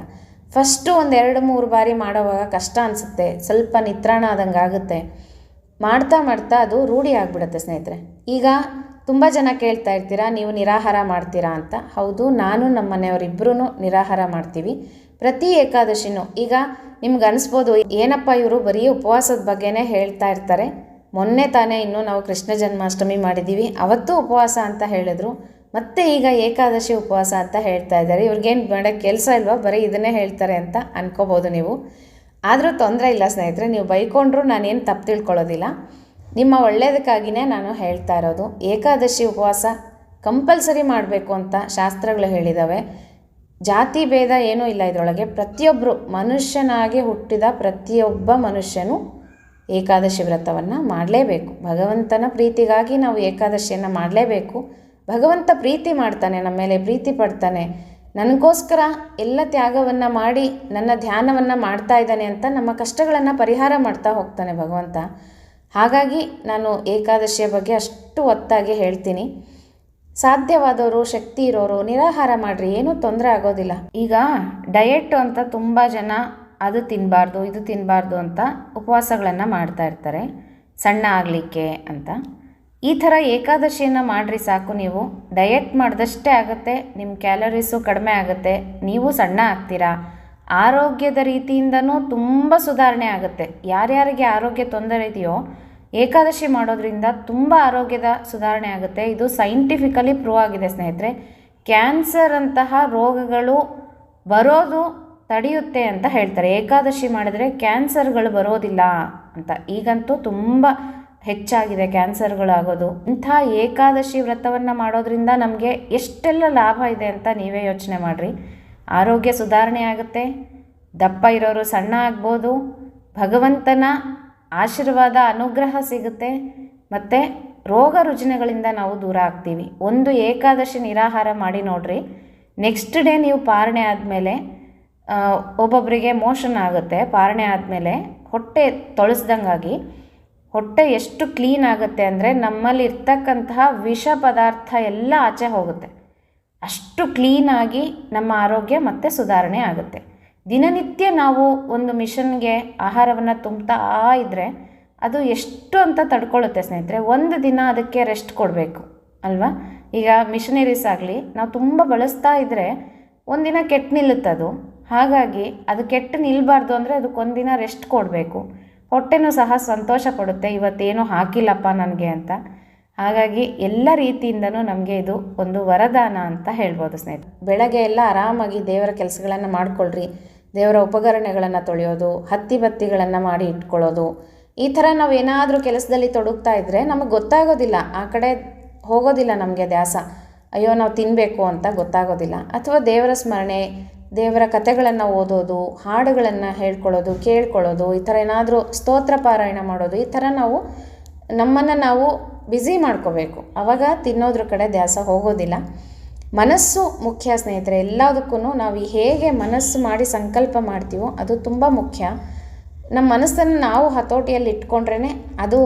ಫಸ್ಟು ಒಂದು ಎರಡು ಮೂರು ಬಾರಿ ಮಾಡೋವಾಗ ಕಷ್ಟ ಅನಿಸುತ್ತೆ, ಸ್ವಲ್ಪ ನಿತ್ರಾಣ ಆದಂಗೆ ಆಗುತ್ತೆ. ಮಾಡ್ತಾ ಮಾಡ್ತಾ ಅದು ರೂಢಿ ಆಗಿಬಿಡುತ್ತೆ ಸ್ನೇಹಿತರೆ. ಈಗ ತುಂಬ ಜನ ಕೇಳ್ತಾ ಇರ್ತೀರಾ, ನೀವು ನಿರಾಹಾರ ಮಾಡ್ತೀರಾ ಅಂತ. ಹೌದು, ನಾನು ನಮ್ಮ ಮನೆಯವರಿಬ್ಬರೂ ನಿರಾಹಾರ ಮಾಡ್ತೀವಿ. ಪ್ರತಿ ಏಕಾದಶಿನೂ. ಈಗ ನಿಮ್ಗೆ ಅನಿಸ್ಬೋದು, ಏನಪ್ಪ ಇವರು ಬರೀ ಉಪವಾಸದ ಬಗ್ಗೆನೇ ಹೇಳ್ತಾ ಇರ್ತಾರೆ. ಮೊನ್ನೆ ತಾನೇ ಇನ್ನೂ ನಾವು ಕೃಷ್ಣ ಜನ್ಮಾಷ್ಟಮಿ ಮಾಡಿದ್ದೀವಿ. ಅವತ್ತು ಉಪವಾಸ ಅಂತ ಹೇಳಿದ್ರು. ಮತ್ತೆ ಈಗ ಏಕಾದಶಿ ಉಪವಾಸ ಅಂತ ಹೇಳ್ತಾ ಇದ್ದಾರೆ. ಇವ್ರಿಗೇನು ಮಾಡೋಕ್ಕೆ ಕೆಲಸ ಇಲ್ವಾ? ಬರೀ ಇದನ್ನೇ ಹೇಳ್ತಾರೆ ಅಂತ ಅನ್ಕೋಬೋದು ನೀವು. ಆದರೂ ತೊಂದರೆ ಇಲ್ಲ ಸ್ನೇಹಿತರೆ, ನೀವು ಬೈಕೊಂಡ್ರು ನಾನೇನು ತಪ್ಪು ತಿಳ್ಕೊಳ್ಳೋದಿಲ್ಲ. ನಿಮ್ಮ ಒಳ್ಳೆಯದಕ್ಕಾಗಿಯೇ ನಾನು ಹೇಳ್ತಾ ಇರೋದು. ಏಕಾದಶಿ ಉಪವಾಸ ಕಂಪಲ್ಸರಿ ಮಾಡಬೇಕು ಅಂತ ಶಾಸ್ತ್ರಗಳು ಹೇಳಿದ್ದಾವೆ ಜಾತಿ ಭೇದ ಏನೂ ಇಲ್ಲ ಇದರೊಳಗೆ. ಪ್ರತಿಯೊಬ್ಬರು ಮನುಷ್ಯನಾಗಿ ಹುಟ್ಟಿದ ಪ್ರತಿಯೊಬ್ಬ ಮನುಷ್ಯನು ಏಕಾದಶಿ ವ್ರತವನ್ನು ಮಾಡಲೇಬೇಕು. ಭಗವಂತನ ಪ್ರೀತಿಗಾಗಿ ನಾವು ಏಕಾದಶಿಯನ್ನು ಮಾಡಲೇಬೇಕು. ಭಗವಂತ ಪ್ರೀತಿ ಮಾಡ್ತಾನೆ, ನಮ್ಮ ಮೇಲೆ ಪ್ರೀತಿ ಪಡ್ತಾನೆ. ನನಗೋಸ್ಕರ ಎಲ್ಲ ತ್ಯಾಗವನ್ನು ಮಾಡಿ, ನನ್ನ ಧ್ಯಾನವನ್ನು ಮಾಡ್ತಾ ಇದ್ದಾನೆ ಅಂತ ನಮ್ಮ ಕಷ್ಟಗಳನ್ನು ಪರಿಹಾರ ಮಾಡ್ತಾ ಹೋಗ್ತಾನೆ ಭಗವಂತ. ಹಾಗಾಗಿ ನಾನು ಏಕಾದಶಿಯ ಬಗ್ಗೆ ಅಷ್ಟು ಒತ್ತಾಗಿ ಹೇಳ್ತೀನಿ. ಸಾಧ್ಯವಾದವರು ಶಕ್ತಿ ಇರೋರು, ನಿರಾಹಾರ ಮಾಡಿರಿ, ಏನೂ ತೊಂದರೆ ಆಗೋದಿಲ್ಲ. ಈಗ ಡಯೆಟ್ ಅಂತ ತುಂಬ ಜನ ಅದು ತಿನ್ನಬಾರ್ದು ಇದು ತಿನ್ನಬಾರ್ದು ಅಂತ ಉಪವಾಸಗಳನ್ನು ಮಾಡ್ತಾ ಇರ್ತಾರೆ. ಸಣ್ಣ ಆಗಲಿಕ್ಕೆ ಅಂತ. ಈ ಥರ ಏಕಾದಶಿಯನ್ನು ಮಾಡಿರಿ ಸಾಕು ನೀವು. ಡಯೆಟ್ ಮಾಡಿದಷ್ಟೇ ಆಗುತ್ತೆ ನಿಮ್ಮ ಕ್ಯಾಲರೀಸು ಕಡಿಮೆ ಆಗುತ್ತೆ, ನೀವು ಸಣ್ಣ ಆಗ್ತೀರಾ? ಆರೋಗ್ಯದ ರೀತಿಯಿಂದನೂ ತುಂಬ ಸುಧಾರಣೆ ಆಗುತ್ತೆ. ಯಾರ್ಯಾರಿಗೆ ಆರೋಗ್ಯ ತೊಂದರೆ ಇದೆಯೋ, ಏಕಾದಶಿ ಮಾಡೋದ್ರಿಂದ ತುಂಬ ಆರೋಗ್ಯದ ಸುಧಾರಣೆ ಆಗುತ್ತೆ. ಇದು ಸೈಂಟಿಫಿಕಲಿ ಪ್ರೂವ್ ಆಗಿದೆ ಸ್ನೇಹಿತರೆ. ಕ್ಯಾನ್ಸರ್ ಅಂತಹ ರೋಗಗಳು ಬರೋದು ತಡೆಯುತ್ತೆ ಅಂತ ಹೇಳ್ತಾರೆ. ಏಕಾದಶಿ ಮಾಡಿದರೆ ಕ್ಯಾನ್ಸರ್ಗಳು ಬರೋದಿಲ್ಲ ಅಂತ. ಈಗಂತೂ ತುಂಬ ಹೆಚ್ಚಾಗಿದೆ, ಕ್ಯಾನ್ಸರ್ಗಳಾಗೋದು. ಇಂಥ ಏಕಾದಶಿ ವ್ರತವನ್ನು ಮಾಡೋದ್ರಿಂದ ನಮಗೆ ಎಷ್ಟೆಲ್ಲ ಲಾಭ ಇದೆ ಅಂತ ನೀವೇ ಯೋಚನೆ ಮಾಡಿರಿ. ಆರೋಗ್ಯ ಸುಧಾರಣೆ ಆಗುತ್ತೆ, ದಪ್ಪ ಇರೋರು ಸಣ್ಣ ಆಗ್ಬೋದು, ಭಗವಂತನ ಆಶೀರ್ವಾದ, ಅನುಗ್ರಹ ಸಿಗುತ್ತೆ, ಮತ್ತು ರೋಗ ರುಜಿನಗಳಿಂದ ನಾವು ದೂರ ಆಗ್ತೀವಿ. ಒಂದು ಏಕಾದಶಿ ನಿರಾಹಾರ ಮಾಡಿ ನೋಡ್ರಿ. ನೆಕ್ಸ್ಟ್ ಡೇ ನೀವು ಪಾರಣೆ ಆದಮೇಲೆ ಒಬ್ಬೊಬ್ಬರಿಗೆ ಮೋಷನ್ ಆಗುತ್ತೆ. ಪಾರಣೆ ಆದಮೇಲೆ ಹೊಟ್ಟೆ ತೊಳಸ್ದಂಗಾಗಿ ಹೊಟ್ಟೆ ಎಷ್ಟು ಕ್ಲೀನ್ ಆಗುತ್ತೆ ಅಂದರೆ ನಮ್ಮಲ್ಲಿ ಇರ್ತಕ್ಕಂತಹ ವಿಷ ಪದಾರ್ಥ ಎಲ್ಲ ಆಚೆ ಹೋಗುತ್ತೆ. ಅಷ್ಟು ಕ್ಲೀನಾಗಿ ನಮ್ಮ ಆರೋಗ್ಯ ಮತ್ತೆ ಸುಧಾರಣೆ ಆಗುತ್ತೆ. ದಿನನಿತ್ಯ ನಾವು ಒಂದು ಮಿಷನ್ಗೆ ಆಹಾರವನ್ನು ತುಂಬ್ತಾ ಇದ್ದರೆ ಅದು ಎಷ್ಟು ಅಂತ ತಡ್ಕೊಳ್ಳುತ್ತೆ ಸ್ನೇಹಿತರೆ, ಒಂದು ದಿನ ಅದಕ್ಕೆ ರೆಸ್ಟ್ ಕೊಡಬೇಕು, ಅಲ್ವಾ? ಈಗ ಮಿಷನರೀಸ್ ಆಗಲಿ, ನಾವು ತುಂಬ ಬಳಸ್ತಾ ಇದ್ದರೆ ಒಂದಿನ ಕೆಟ್ಟು ನಿಲ್ಲುತ್ತದು. ಹಾಗಾಗಿ ಅದು ಕೆಟ್ಟು ನಿಲ್ಲಬಾರ್ದು ಅಂದರೆ ಅದಕ್ಕೊಂದಿನ ರೆಸ್ಟ್ ಕೊಡಬೇಕು. ಹೊಟ್ಟೆನೂ ಸಹ ಸಂತೋಷ ಕೊಡುತ್ತೆ, ಇವತ್ತೇನು ಹಾಕಿಲ್ಲಪ್ಪ ನನಗೆ ಅಂತ. ಹಾಗಾಗಿ ಎಲ್ಲ ರೀತಿಯಿಂದನೂ ನಮಗೆ ಇದು ಒಂದು ವರದಾನ ಅಂತ ಹೇಳ್ಬೋದು ಸ್ನೇಹಿತರೆ. ಬೆಳಗ್ಗೆ ಎಲ್ಲ ಆರಾಮಾಗಿ ದೇವರ ಕೆಲಸಗಳನ್ನು ಮಾಡಿಕೊಳ್ಳ್ರಿ ದೇವರ ಉಪಕರಣಗಳನ್ನು ತೊಳೆಯೋದು, ಹತ್ತಿ ಬತ್ತಿಗಳನ್ನು ಮಾಡಿ ಇಟ್ಕೊಳ್ಳೋದು. ಈ ಥರ ನಾವು ಏನಾದರೂ ಕೆಲಸದಲ್ಲಿ ತೊಡಗ್ತಾ ಇದ್ದರೆ ನಮಗೆ ಗೊತ್ತಾಗೋದಿಲ್ಲ, ಆ ಕಡೆ ಹೋಗೋದಿಲ್ಲ ನಮಗೆ ದ್ಯಾಸ. ಅಯ್ಯೋ, ನಾವು ತಿನ್ನಬೇಕು ಅಂತ ಗೊತ್ತಾಗೋದಿಲ್ಲ. ಅಥವಾ ದೇವರ ಸ್ಮರಣೆ ದೇವರ ಕಥೆಗಳನ್ನು ಓದೋದು, ಹಾಡುಗಳನ್ನು ಹೇಳ್ಕೊಳ್ಳೋದು, ಕೇಳ್ಕೊಳ್ಳೋದು, ಈ ಥರ ಏನಾದರೂ ಸ್ತೋತ್ರ ಪಾರಾಯಣ ಮಾಡೋದು, ಈ ಥರ ನಾವು, ನಮ್ಮನ್ನು ನಾವು ಬ್ಯುಸಿ ಮಾಡ್ಕೋಬೇಕು. ಆವಾಗ ತಿನ್ನೋದ್ರ ಕಡೆ ದ್ಯಾಸ ಹೋಗೋದಿಲ್ಲ. ಮನಸ್ಸು ಮುಖ್ಯ ಸ್ನೇಹಿತರೆ ಎಲ್ಲದಕ್ಕೂ ನಾವು ಹೇಗೆ ಮನಸ್ಸು ಮಾಡಿ ಸಂಕಲ್ಪ ಮಾಡ್ತೀವೋ ಅದು ತುಂಬ ಮುಖ್ಯ. ನಮ್ಮ ಮನಸ್ಸನ್ನು ನಾವು ಹತೋಟಿಯಲ್ಲಿ ಇಟ್ಕೊಂಡ್ರೇ ಅದು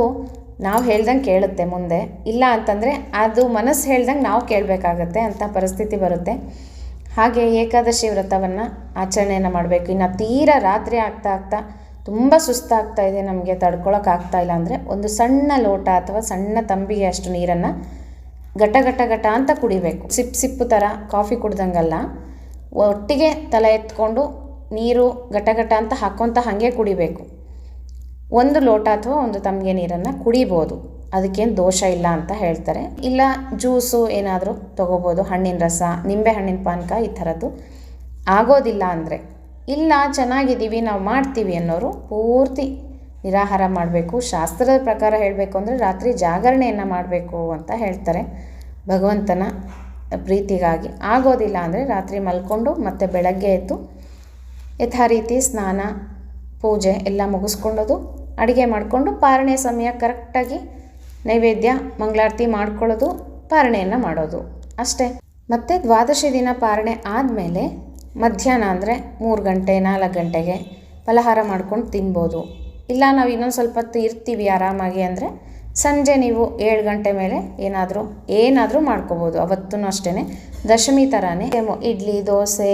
ನಾವು ಹೇಳ್ದಂಗೆ ಕೇಳುತ್ತೆ ಮುಂದೆ. ಇಲ್ಲ ಅಂತಂದರೆ ಅದು ಮನಸ್ಸು ಹೇಳ್ದಂಗೆ ನಾವು ಕೇಳಬೇಕಾಗತ್ತೆ ಅಂಥ ಪರಿಸ್ಥಿತಿ ಬರುತ್ತೆ. ಹಾಗೆ ಏಕಾದಶಿ ವ್ರತವನ್ನು ಆಚರಣೆಯನ್ನು ಮಾಡಬೇಕು. ಇನ್ನು ತೀರಾ ರಾತ್ರಿ ಆಗ್ತಾ ಆಗ್ತಾ ತುಂಬ ಸುಸ್ತಾಗ್ತಾ ಇದೆ, ನಮಗೆ ತಡ್ಕೊಳಕ್ಕಾಗ್ತಾ ಇಲ್ಲ ಅಂದರೆ ಒಂದು ಸಣ್ಣ ಲೋಟ ಅಥವಾ ಸಣ್ಣ ತಂಬಿಗೆ ಅಷ್ಟು ನೀರನ್ನು ಘಟ ಘಟ ಘಟ ಅಂತ ಕುಡಿಬೇಕು. ಸಿಪ್ ಸಿಪ್ಪು ಥರ ಕಾಫಿ ಕುಡ್ದಂಗಲ್ಲ, ಒಟ್ಟಿಗೆ ತಲೆ ಎತ್ಕೊಂಡು ನೀರು ಘಟ ಘಟ ಅಂತ ಹಾಕ್ಕೊತ ಹಾಗೆ ಕುಡಿಬೇಕು. ಒಂದು ಲೋಟ ಅಥವಾ ಒಂದು ತಂಬಿಗೆ ನೀರನ್ನು ಕುಡಿಬೋದು. ಅದಕ್ಕೇನು ದೋಷ ಇಲ್ಲ ಅಂತ ಹೇಳ್ತಾರೆ. ಇಲ್ಲ, ಜ್ಯೂಸು ಏನಾದರೂ ತೊಗೋಬೋದು, ಹಣ್ಣಿನ ರಸ, ನಿಂಬೆ ಹಣ್ಣಿನ ಪಾನಕ ಈ ಥರದ್ದು. ಆಗೋದಿಲ್ಲ ಅಂದರೆ, ಇಲ್ಲ, ಚೆನ್ನಾಗಿದ್ದೀವಿ, ನಾವು ಮಾಡ್ತೀವಿ ಅನ್ನೋರು ಪೂರ್ತಿ ನಿರಾಹಾರ ಮಾಡಬೇಕು. ಶಾಸ್ತ್ರದ ಪ್ರಕಾರ ಹೇಳಬೇಕು ಅಂದರೆ ರಾತ್ರಿ ಜಾಗರಣೆಯನ್ನು ಮಾಡಬೇಕು ಅಂತ ಹೇಳ್ತಾರೆ. ಭಗವಂತನ ಪ್ರೀತಿಗಾಗಿ. ಆಗೋದಿಲ್ಲ ಅಂದರೆ ರಾತ್ರಿ ಮಲ್ಕೊಂಡು ಮತ್ತೆ ಬೆಳಗ್ಗೆ ಎದ್ದು ಯಥಾ ರೀತಿ ಸ್ನಾನ, ಪೂಜೆ ಎಲ್ಲ ಮುಗಿಸ್ಕೊಂಡೋದು, ಅಡುಗೆ ಮಾಡಿಕೊಂಡು ಪಾರಣೆ ಸಮಯ ಕರೆಕ್ಟಾಗಿ ನೈವೇದ್ಯ, ಮಂಗಳಾರತಿ ಮಾಡ್ಕೊಳ್ಳೋದು, ಪಾರಣೆಯನ್ನು ಮಾಡೋದು. ಅಷ್ಟೇ. ಮತ್ತು ದ್ವಾದಶಿ ದಿನ ಪಾರಣೆ ಆದಮೇಲೆ ಮಧ್ಯಾಹ್ನ ಅಂದರೆ ಮೂರು ಗಂಟೆ, ನಾಲ್ಕು ಗಂಟೆಗೆ ಫಲಹಾರ ಮಾಡ್ಕೊಂಡು ತಿನ್ಬೋದು. ಇಲ್ಲ, ನಾವು ಇನ್ನೊಂದು ಸ್ವಲ್ಪ ಹೊತ್ತು ಇರ್ತೀವಿ ಆರಾಮಾಗಿ ಅಂದರೆ ಸಂಜೆ ನೀವು ಏಳು ಗಂಟೆ ಮೇಲೆ ಏನಾದರೂ ಏನಾದರೂ ಮಾಡ್ಕೋಬೋದು. ಅವತ್ತೂ ಅಷ್ಟೇ ದಶಮಿ ಥರನೇ ಇಡ್ಲಿ, ದೋಸೆ,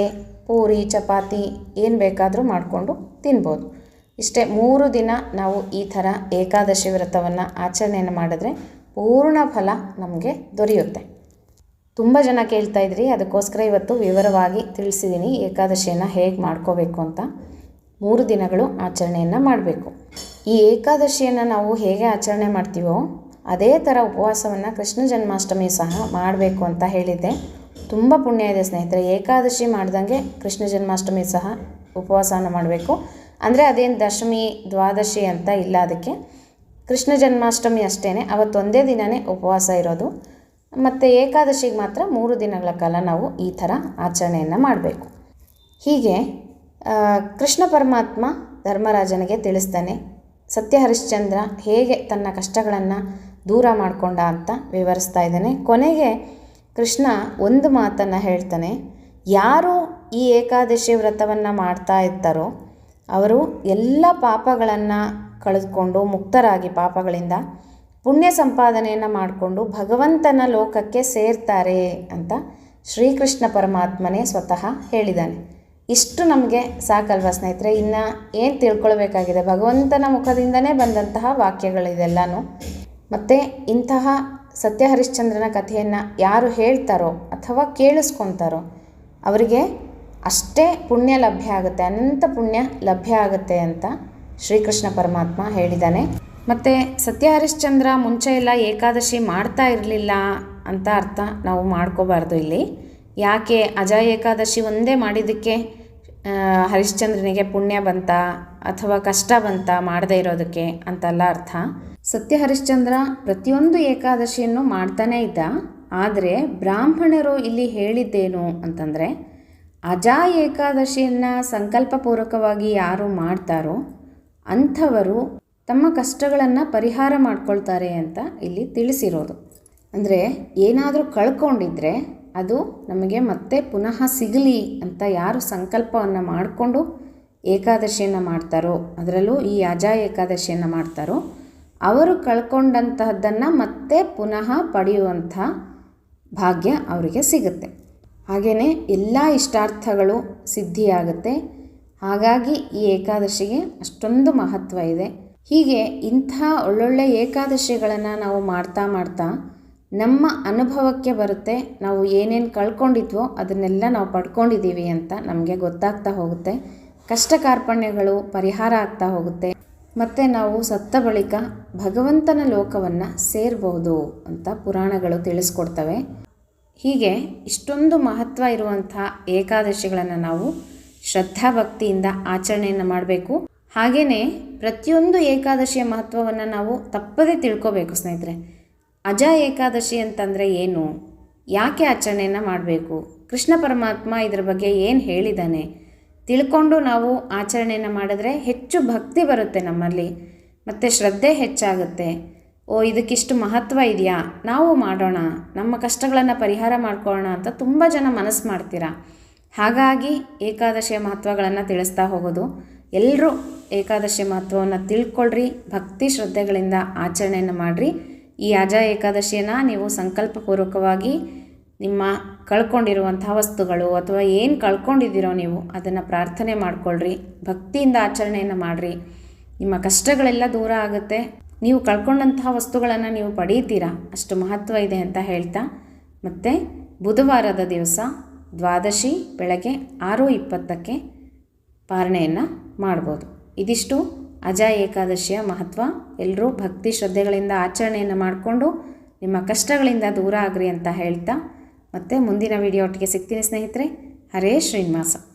ಪೂರಿ, ಚಪಾತಿ, ಏನು ಬೇಕಾದರೂ ಮಾಡಿಕೊಂಡು ತಿನ್ಬೋದು. ಇಷ್ಟೇ ಮೂರು ದಿನ ನಾವು ಈ ಥರ ಏಕಾದಶಿ ವ್ರತವನ್ನು ಆಚರಣೆಯನ್ನು ಮಾಡಿದ್ರೆ ಪೂರ್ಣ ಫಲ ನಮಗೆ ದೊರೆಯುತ್ತೆ. ತುಂಬ ಜನ ಕೇಳ್ತಾ ಇದ್ರಿ, ಅದಕ್ಕೋಸ್ಕರ ಇವತ್ತು ವಿವರವಾಗಿ ತಿಳಿಸಿದ್ದೀನಿ ಏಕಾದಶಿಯನ್ನು ಹೇಗೆ ಮಾಡ್ಕೋಬೇಕು ಅಂತ. ಮೂರು ದಿನಗಳು ಆಚರಣೆಯನ್ನು ಮಾಡಬೇಕು. ಈ ಏಕಾದಶಿಯನ್ನು ನಾವು ಹೇಗೆ ಆಚರಣೆ ಮಾಡ್ತೀವೋ ಅದೇ ಥರ ಉಪವಾಸವನ್ನು ಕೃಷ್ಣ ಜನ್ಮಾಷ್ಟಮಿ ಸಹ ಮಾಡಬೇಕು ಅಂತ ಹೇಳಿದ್ದೆ. ತುಂಬ ಪುಣ್ಯ ಇದೆ ಸ್ನೇಹಿತರೆ, ಏಕಾದಶಿ ಮಾಡ್ದಂಗೆ ಕೃಷ್ಣ ಜನ್ಮಾಷ್ಟಮಿ ಸಹ ಉಪವಾಸವನ್ನು ಮಾಡಬೇಕು. ಅಂದರೆ ಅದೇನು ದಶಮಿ, ದ್ವಾದಶಿ ಅಂತ ಇಲ್ಲ ಅದಕ್ಕೆ. ಕೃಷ್ಣ ಜನ್ಮಾಷ್ಟಮಿ ಅಷ್ಟೇ ಅವತ್ತೊಂದೇ ದಿನವೇ ಉಪವಾಸ ಇರೋದು. ಮತ್ತು ಏಕಾದಶಿಗೆ ಮಾತ್ರ ಮೂರು ದಿನಗಳ ಕಾಲ ನಾವು ಈ ಥರ ಆಚರಣೆಯನ್ನು ಮಾಡಬೇಕು. ಹೀಗೆ ಕೃಷ್ಣ ಪರಮಾತ್ಮ ಧರ್ಮರಾಜನಿಗೆ ತಿಳಿಸ್ತಾನೆ, ಸತ್ಯ ಹರಿಶ್ಚಂದ್ರ ಹೇಗೆ ತನ್ನ ಕಷ್ಟಗಳನ್ನು ದೂರ ಮಾಡಿಕೊಂಡ ಅಂತ ವಿವರಿಸ್ತಾ ಇದ್ದಾನೆ. ಕೊನೆಗೆ ಕೃಷ್ಣ ಒಂದು ಮಾತನ್ನು ಹೇಳ್ತಾನೆ, ಯಾರು ಈ ಏಕಾದಶಿ ವ್ರತವನ್ನು ಮಾಡ್ತಾ ಇರ್ತಾರೋ ಅವರು ಎಲ್ಲ ಪಾಪಗಳನ್ನು ಕಳೆದುಕೊಂಡು ಮುಕ್ತರಾಗಿ ಪಾಪಗಳಿಂದ ಪುಣ್ಯ ಸಂಪಾದನೆಯನ್ನು ಮಾಡಿಕೊಂಡು ಭಗವಂತನ ಲೋಕಕ್ಕೆ ಸೇರ್ತಾರೆ ಅಂತ ಶ್ರೀಕೃಷ್ಣ ಪರಮಾತ್ಮನೇ ಸ್ವತಃ ಹೇಳಿದ್ದಾನೆ. ಇಷ್ಟು ನಮಗೆ ಸಾಕಲ್ವಾ ಸ್ನೇಹಿತರೆ? ಇನ್ನು ಏನು ತಿಳ್ಕೊಳ್ಬೇಕಾಗಿದೆ? ಭಗವಂತನ ಮುಖದಿಂದನೇ ಬಂದಂತಹ ವಾಕ್ಯಗಳಿದೆಲ್ಲನೂ. ಮತ್ತು ಇಂತಹ ಸತ್ಯ ಹರಿಶ್ಚಂದ್ರನ ಕಥೆಯನ್ನು ಯಾರು ಹೇಳ್ತಾರೋ ಅಥವಾ ಕೇಳಿಸ್ಕೊತಾರೋ, ಅವರಿಗೆ ಅಷ್ಟೇ ಪುಣ್ಯ ಲಭ್ಯ ಆಗುತ್ತೆ, ಅನಂತ ಪುಣ್ಯ ಲಭ್ಯ ಆಗುತ್ತೆ ಅಂತ ಶ್ರೀಕೃಷ್ಣ ಪರಮಾತ್ಮ ಹೇಳಿದ್ದಾನೆ. ಮತ್ತು ಸತ್ಯ ಹರಿಶ್ಚಂದ್ರ ಮುಂಚೆ ಎಲ್ಲ ಏಕಾದಶಿ ಮಾಡ್ತಾ ಇರಲಿಲ್ಲ ಅಂತ ಅರ್ಥ ನಾವು ಮಾಡ್ಕೋಬಾರ್ದು ಇಲ್ಲಿ. ಯಾಕೆ ಅಜ ಏಕಾದಶಿ ಒಂದೇ ಮಾಡಿದ್ದಕ್ಕೆ ಹರಿಶ್ಚಂದ್ರನಿಗೆ ಪುಣ್ಯ ಬಂತ ಅಥವಾ ಕಷ್ಟ ಬಂತ ಮಾಡದೇ ಇರೋದಕ್ಕೆ ಅಂತೆಲ್ಲ ಅರ್ಥ. ಸತ್ಯ ಹರಿಶ್ಚಂದ್ರ ಪ್ರತಿಯೊಂದು ಏಕಾದಶಿಯನ್ನು ಮಾಡ್ತಾನೇ ಇದ್ದ. ಆದರೆ ಬ್ರಾಹ್ಮಣರು ಇಲ್ಲಿ ಹೇಳಿದ್ದೇನು ಅಂತಂದರೆ ಅಜಾ ಏಕಾದಶಿಯನ್ನು ಸಂಕಲ್ಪಪೂರ್ವಕವಾಗಿ ಯಾರು ಮಾಡ್ತಾರೋ ಅಂಥವರು ತಮ್ಮ ಕಷ್ಟಗಳನ್ನು ಪರಿಹಾರ ಮಾಡ್ಕೊಳ್ತಾರೆ ಅಂತ ಇಲ್ಲಿ ತಿಳಿಸಿರೋದು. ಅಂದರೆ ಏನಾದರೂ ಕಳ್ಕೊಂಡಿದ್ರೆ ಅದು ನಮಗೆ ಮತ್ತೆ ಪುನಃ ಸಿಗಲಿ ಅಂತ ಯಾರು ಸಂಕಲ್ಪವನ್ನು ಮಾಡಿಕೊಂಡು ಏಕಾದಶಿಯನ್ನು ಮಾಡ್ತಾರೋ, ಅದರಲ್ಲೂ ಈ ಅಜಾ ಏಕಾದಶಿಯನ್ನು ಮಾಡ್ತಾರೋ, ಅವರು ಕಳ್ಕೊಂಡಂತಹದ್ದನ್ನು ಮತ್ತೆ ಪುನಃ ಪಡೆಯುವಂಥ ಭಾಗ್ಯ ಅವರಿಗೆ ಸಿಗುತ್ತೆ. ಹಾಗೆಯೇ ಎಲ್ಲ ಇಷ್ಟಾರ್ಥಗಳು ಸಿದ್ಧಿಯಾಗುತ್ತೆ. ಹಾಗಾಗಿ ಈ ಏಕಾದಶಿಗೆ ಅಷ್ಟೊಂದು ಮಹತ್ವ ಇದೆ. ಹೀಗೆ ಇಂಥ ಒಳ್ಳೊಳ್ಳೆ ಏಕಾದಶಿಗಳನ್ನು ನಾವು ಮಾಡ್ತಾ ಮಾಡ್ತಾ ನಮ್ಮ ಅನುಭವಕ್ಕೆ ಬರುತ್ತೆ, ನಾವು ಏನೇನು ಕಳ್ಕೊಂಡಿದ್ವೋ ಅದನ್ನೆಲ್ಲ ನಾವು ಪಡ್ಕೊಂಡಿದ್ದೀವಿ ಅಂತ ನಮಗೆ ಗೊತ್ತಾಗ್ತಾ ಹೋಗುತ್ತೆ. ಕಷ್ಟ ಕಾರ್ಪಣ್ಯಗಳು ಪರಿಹಾರ ಆಗ್ತಾ ಹೋಗುತ್ತೆ. ಮತ್ತು ನಾವು ಸತ್ತ ಬಳಿಕ ಭಗವಂತನ ಲೋಕವನ್ನು ಸೇರಬಹುದು ಅಂತ ಪುರಾಣಗಳು ತಿಳಿಸ್ಕೊಡ್ತವೆ. ಹೀಗೆ ಇಷ್ಟೊಂದು ಮಹತ್ವ ಇರುವಂಥ ಏಕಾದಶಿಗಳನ್ನು ನಾವು ಶ್ರದ್ಧಾಭಕ್ತಿಯಿಂದ ಆಚರಣೆಯನ್ನು ಮಾಡಬೇಕು. ಹಾಗೆಯೇ ಪ್ರತಿಯೊಂದು ಏಕಾದಶಿಯ ಮಹತ್ವವನ್ನು ನಾವು ತಪ್ಪದೇ ತಿಳ್ಕೋಬೇಕು ಸ್ನೇಹಿತರೆ. ಅಜ ಏಕಾದಶಿ ಅಂತಂದರೆ ಏನು? ಯಾಕೆ ಆಚರಣೆಯನ್ನು ಮಾಡಬೇಕು? ಕೃಷ್ಣ ಪರಮಾತ್ಮ ಇದರ ಬಗ್ಗೆ ಏನು ಹೇಳಿದ್ದಾನೆ ತಿಳ್ಕೊಂಡು ನಾವು ಆಚರಣೆಯನ್ನು ಮಾಡಿದ್ರೆ ಹೆಚ್ಚು ಭಕ್ತಿ ಬರುತ್ತೆ ನಮ್ಮಲ್ಲಿ. ಮತ್ತು ಶ್ರದ್ಧೆ ಹೆಚ್ಚಾಗುತ್ತೆ. ಓ, ಇದಕ್ಕಿಷ್ಟು ಮಹತ್ವ ಇದೆಯಾ? ನಾವು ಮಾಡೋಣ. ನಮ್ಮ ಕಷ್ಟಗಳನ್ನು ಪರಿಹಾರ ಮಾಡ್ಕೊಳ್ಳೋಣ ಅಂತ ತುಂಬ ಜನ ಮನಸ್ಸು ಮಾಡ್ತೀರಾ? ಹಾಗಾಗಿ ಏಕಾದಶಿಯ ಮಹತ್ವಗಳನ್ನು ತಿಳಿಸ್ತಾ ಹೋಗೋದು. ಎಲ್ಲರೂ ಏಕಾದಶಿ ಮಹತ್ವವನ್ನು ತಿಳ್ಕೊಳ್ರಿ. ಭಕ್ತಿ ಶ್ರದ್ಧೆಗಳಿಂದ ಆಚರಣೆಯನ್ನು ಮಾಡಿರಿ. ಈ ಅಜ ಏಕಾದಶಿಯನ್ನು ನೀವು ಸಂಕಲ್ಪಪೂರ್ವಕವಾಗಿ ನಿಮ್ಮ ಕಳ್ಕೊಂಡಿರುವಂಥ ವಸ್ತುಗಳು ಅಥವಾ ಏನು ಕಳ್ಕೊಂಡಿದ್ದೀರೋ ನೀವು ಅದನ್ನು ಪ್ರಾರ್ಥನೆ ಮಾಡಿಕೊಳ್ಳ್ರಿ ಭಕ್ತಿಯಿಂದ ಆಚರಣೆಯನ್ನು ಮಾಡಿರಿ. ನಿಮ್ಮ ಕಷ್ಟಗಳೆಲ್ಲ ದೂರ ಆಗುತ್ತೆ. ನೀವು ಕಳ್ಕೊಂಡಂತಹ ವಸ್ತುಗಳನ್ನು ನೀವು ಪಡೀತೀರಾ? ಅಷ್ಟು ಮಹತ್ವ ಇದೆ ಅಂತ ಹೇಳ್ತಾ. ಮತ್ತು ಬುಧವಾರದ ದಿವಸ ದ್ವಾದಶಿ ಬೆಳಗ್ಗೆ ಆರು ಇಪ್ಪತ್ತಕ್ಕೆ ಪಾರಣೆಯನ್ನು ಮಾಡ್ಬೋದು. ಇದಿಷ್ಟು ಅಜ ಏಕಾದಶಿಯ ಮಹತ್ವ. ಎಲ್ಲರೂ ಭಕ್ತಿ ಶ್ರದ್ಧೆಗಳಿಂದ ಆಚರಣೆಯನ್ನು ಮಾಡಿಕೊಂಡು ನಿಮ್ಮ ಕಷ್ಟಗಳಿಂದ ದೂರ ಆಗ್ರಿ ಅಂತ ಹೇಳ್ತಾ. ಮತ್ತು ಮುಂದಿನ ವಿಡಿಯೋ ಒಟ್ಟಿಗೆ ಸಿಗ್ತೀನಿ ಸ್ನೇಹಿತರೆ. ಹರೇ ಶ್ರೀನಿವಾಸ.